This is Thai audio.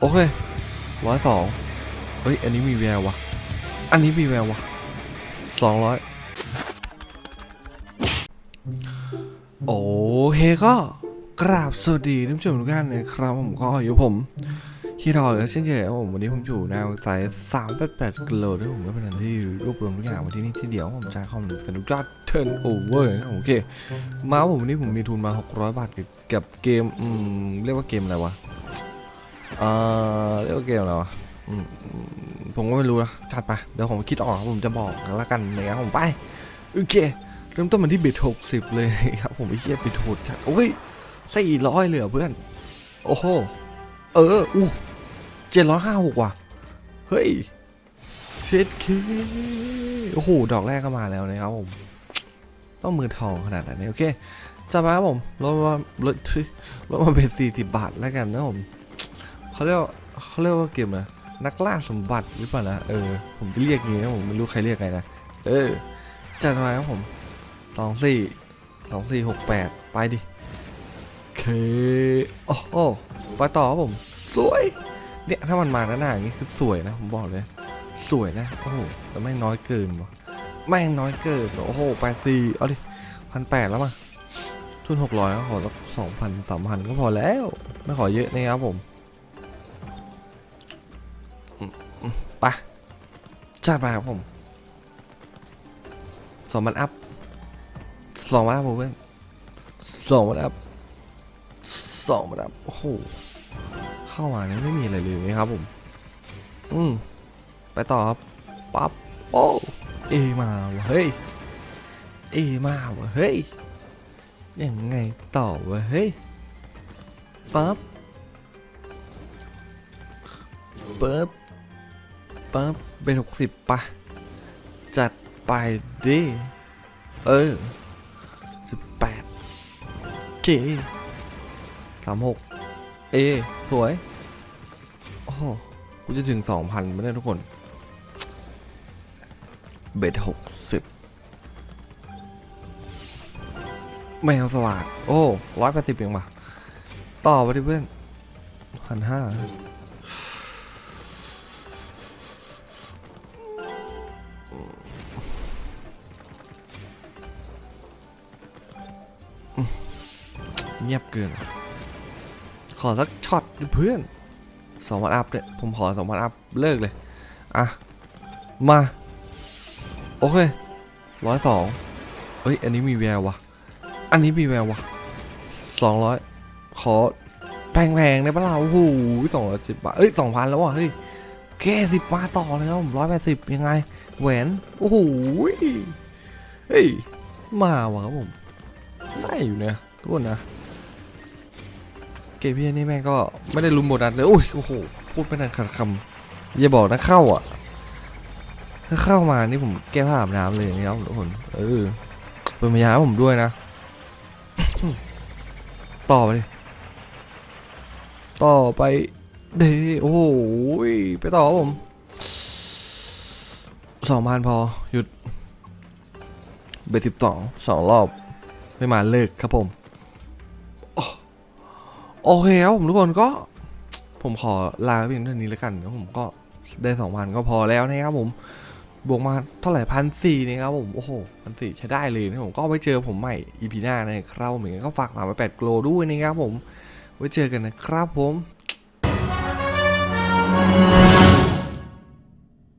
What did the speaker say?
โอเคร้อยสองเฮ้ย อันนี้มีแวววะอันนี้มีแวววะสองร้อยโอเคก็กราบสวัสดีท่านผู้ชมทุกท่านนะครับ ผมก็อยู่ผมที่รอเช่นเคยครับผมวันนี้ผมอยู่ในสายสามแปดแปดกิโลด้วยผมก็เป็นอันที่รวบรวมทุกอย่างไว้ที่นี่ที่เดียวผมจะคอมสนุกยอดเทิร์นโอเวอร์โอเค มาผมวันนี้ผมมีทุนมา 600 บาทกับกับเกม อืม เรียกว่าเกมอะไรวะ เอ่อเรียกว่าเกมอะไรวะอืมผมก็ไม่รู้นะจัดไปเดี๋ยวผมคิดออกผมจะบอกแล้วกันนะครับผมไปโอเคเริ่มต้นมันที่บิตหกสิบเลยครับผมไอ้เหี้ยบิตหดจัดโอ้ยสี่ร้อยเลยเหรอเพื่อน โอ้โหเอออู้เจ็ดร้อยห้าหกว่ะเฮ้ยเช็ดเคโอ้โหดอกแรกก็มาแล้วนะครับผม ต้องมือทองขนาดนั้นโอเคจะไปครับผมลดมาลดลดมาเป็นสี่สิบบาทแล้วกันนะผม เขาเรียกว่าเขาเรียกว่าเกมนะนักล่าสมบัติหรือเปล่านะเออผมจะเรียกอย่างนี้นะผมไม่รู้ใครเรียกไงนะเออจัดไปครับผมสองสี่สองสี่หกแปดไปดิเคโอ้โหไปต่อครับผม สวย เนี่ยถ้ามันมาหน้าๆอย่างนี้คือสวยนะผมบอกเลย สวยนะโอ้โหแต่ไม่น้อยเกินวะแม่น้อยเกินโอ้โหแปดสี่เอาดิพันแปดแล้วมั้งทุนหกร้อยขอสักสองพันสามพันก็พอแล้ว ไม่ขอเยอะนะครับผม อืมอืมไปจัดไปครับผมสองพันอัพสองพันอัพผมเพื่อนสองพันอัพสองพันอัพโอ้โหเข้ามาเนี่ยไม่มีอะไรเลยครับผม อืมไปต่อครับปั๊บโอ้เอมาวะเฮ้ยเอมาวะเฮ้ยยังไงต่อวะเฮ้ยปั๊บปั๊บ ปั๊บเป็นหกสิบปะจัดไปดิเออสิบแปดเจสามหกเอสวย โอ้กูจะถึงสองพันไม่ได้ทุกคน เบ็ดหกสิบแมวสวัสดโอ้ร้อยแปดสิบเองป่ะ ต่อไปดิเพื่อนพันห้า เงียบเกิน ขอสักช็อตเพื่อนสองพันอัพเนี่ยผมขอสองพันอัพเลิกเลย อะ มา โอเคร้อยสองเอ้ย อันนี้มีแวววะอันนี้มีแวววะสองร้อยขอแพงๆได้ปะล่ะโอ้โหสองร้อยสิบบาทเอ้ยสองพันแล้วว่ะเฮ้ยแค่สิบมาต่อเลยครับร้อยแปดสิบยังไง แหวน โอ้โหเฮ้ย มาวะครับผม ได้อยู่เนี่ยทุกคนนะ เกมพี่นี่แม่งก็ไม่ได้ลุมโบนัสเลยโอ้ยโอ้โหพูดไม่ทันขาดคำอย่าบอกนะเข้าอะ ถ้าเข้ามานี่ผมแก้ผ้าอาบน้ำเลยนะครับทุกคนเออเป็นพยาผมด้วยนะ ต่อไปดิต่อไปเดโอ้โหยไปต่อผมสองพันพอหยุดเบสิบสองสองรอบ ไม่มาเลิกครับผม โอเคครับผมทุกคนก็ ผมขอลาเพียงเท่านี้แล้วกันแล้วผมก็ได้สองพันก็พอแล้วนะครับผมบวกมาเท่าไหร่พันสี่นะครับผมโอ้โหพันสี่ใช้ได้เลยนะผมก็ไปเจอผมใหม่อีพีหน้านะครับเหมือนก็ฝากสามไปแปดโกลด้วยนะครับผมไว้เจอกันนะครับผม Thank you.